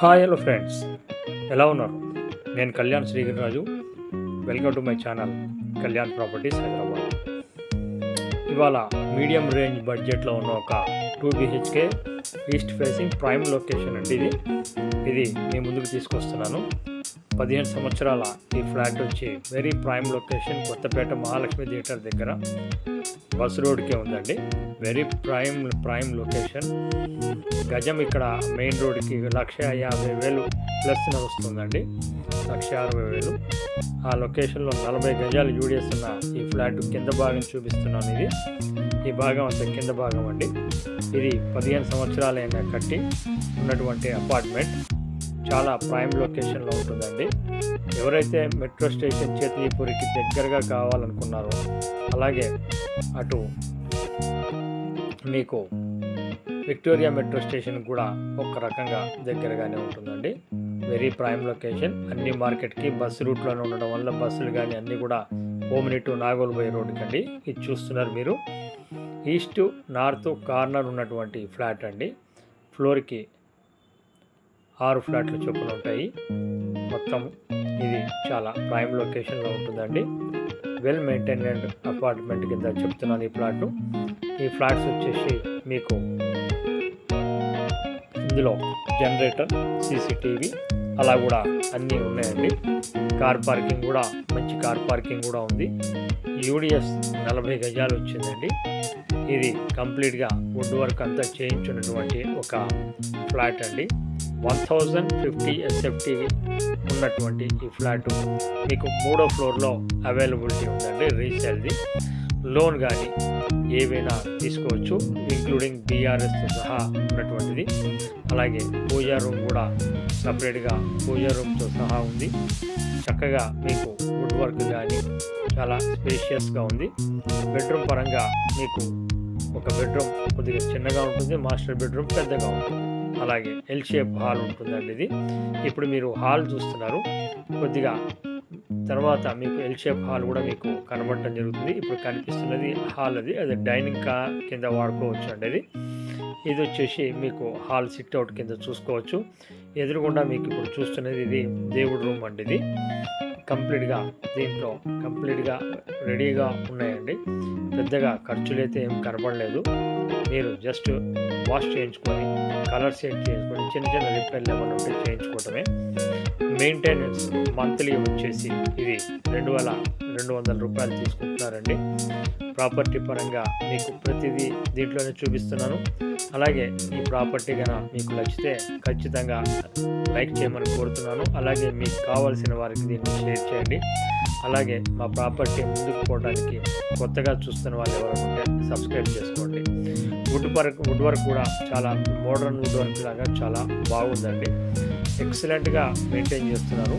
Hi hello friends. ఎలా ఉన్నారు? నేను Kalyan Srigiriraju welcome to my channel Kalyan properties Hyderabad. ఇవాళ మీడియం రేంజ్ బడ్జెట్లో ఉన్న ఒక two BHK east facing prime location అండి ఇది. ఇది మీ ముందుకు తీసుకొస్తున్నాను. పదిహేను సంవత్సరాల ఈ ఫ్లాట్ వచ్చి very prime location Kothapet Mahalakshmi theatre దగ్గర. బస్ రోడ్కే ఉందండి. Very prime prime location. గజం ఇక్కడ మెయిన్ రోడ్కి లక్ష యాభై వేలు ప్లస్ వస్తుందండి లక్ష అరవై వేలు. ఆ లొకేషన్లో నలభై గజాలు యూడిఎస్ ఉన్న ఈ ఫ్లాట్ కింద భాగం చూపిస్తున్నాను ఇది. ఈ భాగం అంత కింద భాగం అండి. ఇది పదిహేను సంవత్సరాలైనా కట్టి ఉన్నటువంటి అపార్ట్మెంట్. చాలా ప్రైమ్ లొకేషన్లో ఉంటుందండి. ఎవరైతే మెట్రో స్టేషన్ చేతిపూరికి దగ్గరగా కావాలనుకున్నారో అలాగే అటు మీకు విక్టోరియా మెట్రో స్టేషన్ కూడా ఒక రకంగా దగ్గరగానే ఉంటుందండి. వెరీ ప్రైమ్ లొకేషన్ అన్ని మార్కెట్కి బస్సు రూట్లోనే ఉండడం వల్ల బస్సులు కానీ అన్నీ కూడా ఓమిని టు నాగోల్బై రోడ్కి అండి ఇది చూస్తున్నారు మీరు. ఈస్ట్ నార్త్ కార్నర్ ఉన్నటువంటి ఫ్లాట్ అండి. ఫ్లోర్కి ఆరు ఫ్లాట్లు చొప్పున ఉంటాయి. మొత్తం ఇది చాలా ప్రైమ్ లొకేషన్లో ఉంటుందండి. వెల్ మెయింటైన్డ్ అపార్ట్మెంట్ కింద చెప్తున్నాను ఈ ఫ్లాట్ ఈ ఫ్లాట్స్ వచ్చేసి మీకు ఇందులో జనరేటర్ సీసీటీవీ అలా కూడా అన్నీ ఉన్నాయండి. కార్ పార్కింగ్ కూడా మంచి కార్ పార్కింగ్ కూడా ఉంది. యూడిఎస్ నలభై గజాలు వచ్చిందండి. ఇది కంప్లీట్గా వుడ్ వర్క్ అంతా చేయించినటువంటి ఒక ఫ్లాట్ అండి. వన్ థౌజండ్ ఫిఫ్టీ ఎస్ఎఫ్టీ ఉన్నటువంటి ఈ ఫ్లాట్ మీకు మూడో ఫ్లోర్లో అవైలబిలిటీ ఉందండి. రీసేల్ది. లోన్ కానీ ఏవైనా తీసుకోవచ్చు ఇంక్లూడింగ్ బీఆర్ఎస్తో సహా ఉన్నటువంటిది. అలాగే పూజా రూమ్ కూడా సపరేట్గా పూజా రూమ్తో సహా ఉంది. చక్కగా మీకు వుడ్ వర్క్ కానీ చాలా స్పేషియస్గా ఉంది. బెడ్రూమ్ పరంగా మీకు ఒక బెడ్రూమ్ కొద్దిగా చిన్నగా ఉంటుంది మాస్టర్ బెడ్రూమ్ పెద్దగా ఉంటుంది. అలాగే ఎల్ షేప్ హాల్ ఉంటుందండి ఇది. ఇప్పుడు మీరు హాల్ చూస్తున్నారు. కొద్దిగా తర్వాత మీకు ఎల్ షేప్ హాల్ కూడా మీకు కనబడటం జరుగుతుంది. ఇప్పుడు కనిపిస్తున్నది హాల్ అది. అది డైనింగ్ కా కింద వాడుకోవచ్చు అండి అది. ఇది వచ్చేసి మీకు హాల్ సిట్అవుట్ కింద చూసుకోవచ్చు. ఎదురుగుండా మీకు ఇప్పుడు చూస్తున్నది ఇది దేవుడి రూమ్ అండి ఇది. కంప్లీట్గా దీంట్లో కంప్లీట్గా రెడీగా ఉన్నాయండి. పెద్దగా ఖర్చులు అయితే ఏం కనబడలేదు. మీరు జస్ట్ వాష్ చేయించుకొని కలర్ సెట్ చేసుకోవడం చిన్న చిన్న రిపేర్లు ఏమైనా ఉంటే చేయించుకోవటమే. మెయింటెనెన్స్ మంత్లీ వచ్చేసి ఇది రెండు వేల రెండు వందల రూపాయలు తీసుకుంటున్నారండి. ప్రాపర్టీ పరంగా మీకు ప్రతిదీ దీంట్లోనే చూపిస్తున్నాను. అలాగే ఈ ప్రాపర్టీ కనుక మీకు నచ్చితే ఖచ్చితంగా లైక్ చేయమని కోరుతున్నాను. అలాగే మీకు కావాల్సిన వారికి దీన్ని షేర్ చేయండి. అలాగే మా ప్రాపర్టీ ముందుకు పోవడానికి కొత్తగా చూస్తున్న వాళ్ళు ఎవరైనా ఉంటే సబ్స్క్రైబ్ చేసుకోండి. వుడ్ వర్క్ వుడ్ వర్క్ కూడా చాలా మోడర్న్ వుడ్ వర్క్ లాగా చాలా బాగుందండి. ఎక్సలెంట్గా మెయింటైన్ చేస్తున్నారు.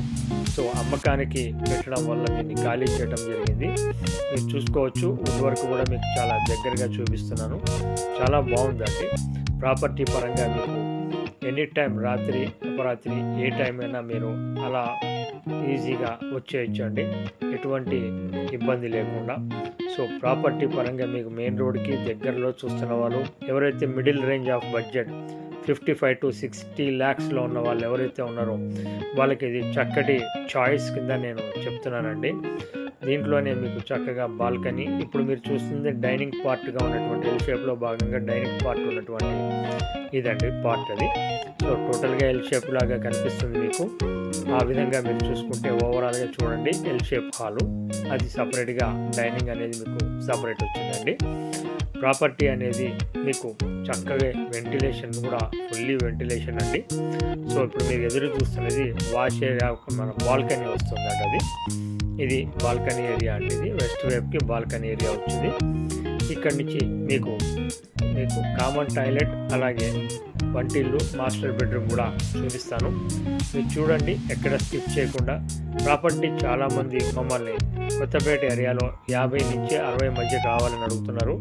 సో అమ్మకానికి పెట్టడం వల్ల దీన్ని ఖాళీ చేయడం జరిగింది. మీరు చూసుకోవచ్చు వుడ్ వర్క్ కూడా మీకు చాలా దగ్గరగా చూపిస్తున్నాను. చాలా బాగుందండి. ప్రాపర్టీ పరంగా మీకు ఎనీ టైం రాత్రి అపరాత్రి ఏ టైం అయినా మీరు అలా ఈజీగా వచ్చేయచ్చండి. ఎటువంటి ఇబ్బంది లేకుండా. సో ప్రాపర్టీ పరంగా మీకు మెయిన్ రోడ్కి దగ్గరలో చూస్తున్న వాళ్ళు ఎవరైతే middle range of budget fifty five to sixty ల్యాక్స్లో ఉన్న వాళ్ళు ఎవరైతే ఉన్నారో వాళ్ళకి ఇది చక్కటి చాయిస్ కింద నేను చెప్తున్నానండి. దీంట్లోనే మీకు చక్కగా బాల్కనీ. ఇప్పుడు మీరు చూస్తుంది డైనింగ్ పార్ట్గా ఉన్నటువంటి ఎల్ షేప్లో భాగంగా డైనింగ్ పార్ట్ ఉన్నటువంటి ఇదండి పార్ట్ అది. సో టోటల్గా ఎల్ షేప్ లాగా కనిపిస్తుంది మీకు. ఆ విధంగా మీరు చూసుకుంటే ఓవరాల్గా చూడండి ఎల్ షేప్ హాలు. అది సపరేట్గా డైనింగ్ అనేది మీకు సపరేట్ వచ్చిందండి. ప్రాపర్టీ అనేది మీకు చక్కగా వెంటిలేషన్ కూడా ఫుల్లీ వెంటిలేషన్ అండి. సో ఇప్పుడు మీరు ఎదురు చూస్తున్నది వాష్ ఏరియా మన బాల్కనీ వస్తుందండి అది. ఇది బాల్కనీ ఏరియా అండి ఇది. వెస్ట్ వైపుకి బాల్కనీ ఏరియా వచ్చింది. ఇక్కడి నుంచి మీకు మీకు కామన్ టాయిలెట్ అలాగే వంటిల్లు మాస్టర్ బెడ్రూమ్ కూడా చూపిస్తాను. మీరు చూడండి ఎక్కడ స్కిప్ చేయకుండా. ప్రాపర్టీ చాలామంది మమ్మల్ని కొత్తపేట ఏరియాలో యాభై నుంచి అరవై మధ్య కావాలని అడుగుతున్నారు.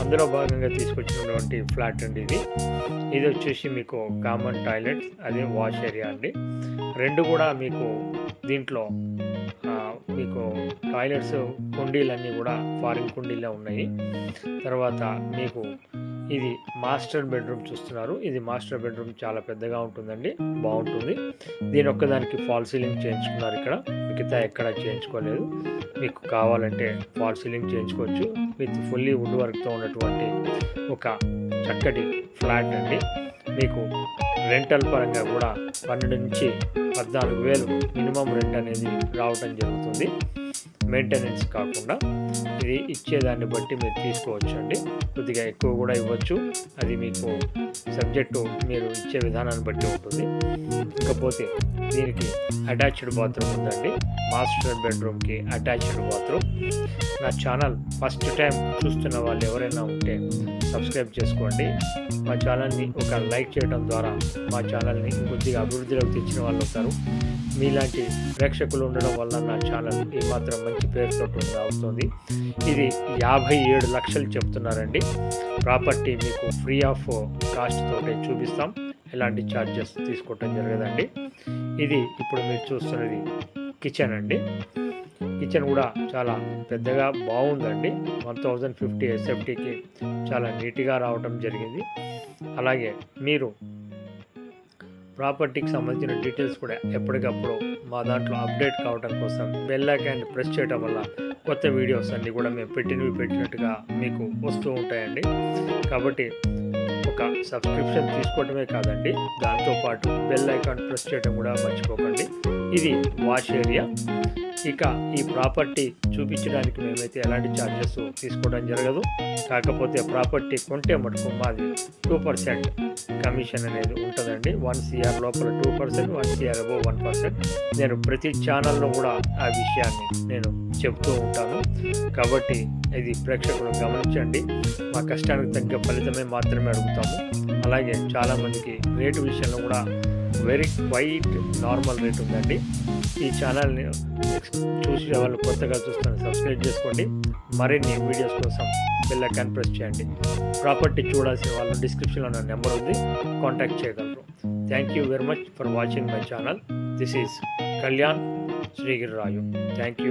అందులో భాగంగా తీసుకొచ్చినటువంటి ఫ్లాట్ అండి ఇది. ఇది వచ్చేసి మీకు కామన్ టాయిలెట్ అదే వాష్ ఏరియా అండి. రెండు కూడా మీకు దీంట్లో మీకు టాయిలెట్స్ కుండీలన్నీ కూడా ఫారిన్ కుండీలే ఉన్నాయి. తర్వాత మీకు ఇది మాస్టర్ బెడ్రూమ్ చూస్తున్నారు. ఇది మాస్టర్ బెడ్రూమ్ చాలా పెద్దగా ఉంటుందండి. బాగుంటుంది. దీని ఒక్కదానికి ఫాల్ సీలింగ్ చేయించుకున్నారు ఇక్కడ. మిగతా ఎక్కడ చేయించుకోలేదు. మీకు కావాలంటే ఫాల్ సీలింగ్ చేయించుకోవచ్చు. విత్ ఫుల్లీ వుడ్ వర్క్తో ఉన్నటువంటి ఒక చక్కటి ఫ్లాట్ అండి. మీకు రెంటల్ పరంగా కూడా పన్నెండు నుంచి పద్నాలుగు వేలు మినిమం రెంట్ అనేది రావటం జరుగుతుంది. మెయింటెనెన్స్ కాకుండా ఇది ఇచ్చేదాన్ని బట్టి మీరు తీసుకోవచ్చు అండి కొద్దిగా ఎక్కువ కూడా ఇవ్వచ్చు. అది మీకు సబ్జెక్టు మీరు ఇచ్చే విధానాన్ని బట్టి ఉంటుంది. ఇకపోతే దీనికి అటాచ్డ్ బాత్రూమ్ ఉందండి. మాస్టర్ బెడ్రూమ్కి అటాచ్డ్ బాత్రూమ్. నా ఛానల్ ఫస్ట్ టైం చూస్తున్న వాళ్ళు ఎవరైనా ఉంటే సబ్స్క్రైబ్ చేసుకోండి. మా ఛానల్ని ఒక లైక్ చేయడం ద్వారా మా ఛానల్ని కొద్దిగా అభివృద్ధిలోకి తెచ్చిన వాళ్ళు అవుతారు మీలాంటి ప్రేక్షకులు ఉండడం వల్ల నా ఛానల్ ఈ మాత్రం మంచి పేరుతో అవుతుంది ఇది యాభై ఏడు లక్షలు చెప్తున్నారండి. ప్రాపర్టీ మీకు ఫ్రీ ఆఫ్ కాస్ట్ చూపిస్తాం. ఎలాంటి ఛార్జెస్ తీసుకోవటం జరగదండి. ఇది ఇప్పుడు మీరు చూస్తున్నది కిచెన్ అండి. కిచెన్ కూడా చాలా పెద్దగా బాగుందండి. వన్ థౌజండ్ ఫిఫ్టీ ఎస్ఎఫ్టీకి చాలా నీట్గా రావటం జరిగింది. అలాగే మీరు ప్రాపర్టీకి సంబంధించిన డీటెయిల్స్ కూడా ఎప్పటికప్పుడు మా దాంట్లో అప్డేట్ కావడం కోసం బెల్ ఐకాన్ని ప్రెస్ చేయడం వల్ల కొత్త వీడియోస్ అన్నీ కూడా మేము పెట్టినవి పెట్టినట్టుగా మీకు వస్తూ ఉంటాయండి. కాబట్టి ఒక సబ్స్క్రిప్షన్ తీసుకోవడమే కాదండి దాంతోపాటు బెల్ ఐకాన్ ప్రెస్ చేయడం కూడా మర్చిపోకండి. ఇది వాష్ ఏరియా. ఇక ఈ ప్రాపర్టీ చూపించడానికి మేమైతే ఎలాంటి ఛార్జెస్ తీసుకోవడం జరగదు. కాకపోతే ప్రాపర్టీ కొంటే మటుకు మాది టూ పర్సెంట్ కమిషన్ అనేది ఉంటుందండి. వన్ సిఆర్ లోపల two percent one CR above one percent నేను ప్రతి ఛానల్లో కూడా ఆ విషయాన్ని నేను చెప్తూ ఉంటాను. కాబట్టి ఇది ప్రేక్షకులు గమనించండి. మా కష్టానికి తగ్గ ఫలితమే మాత్రమే అడుగుతాము. అలాగే చాలామందికి రేటు విషయంలో కూడా వెరీ క్వైట్ నార్మల్ రేట్ ఉందండి. ఈ ఛానల్ని చూసి వాళ్ళు కొత్తగా చూస్తాను సబ్స్క్రైబ్ చేసుకోండి. మరిన్ని వీడియోస్ కోసం బెల్ ఐకాన్ ప్రెస్ చేయండి. ప్రాపర్టీ చూడాల్సిన వాళ్ళు డిస్క్రిప్షన్లో నా నెంబర్ ఉంది. కాంటాక్ట్ చేయగలరు. Thank you very much for watching my channel this is Kalyan Srigiriraju thank you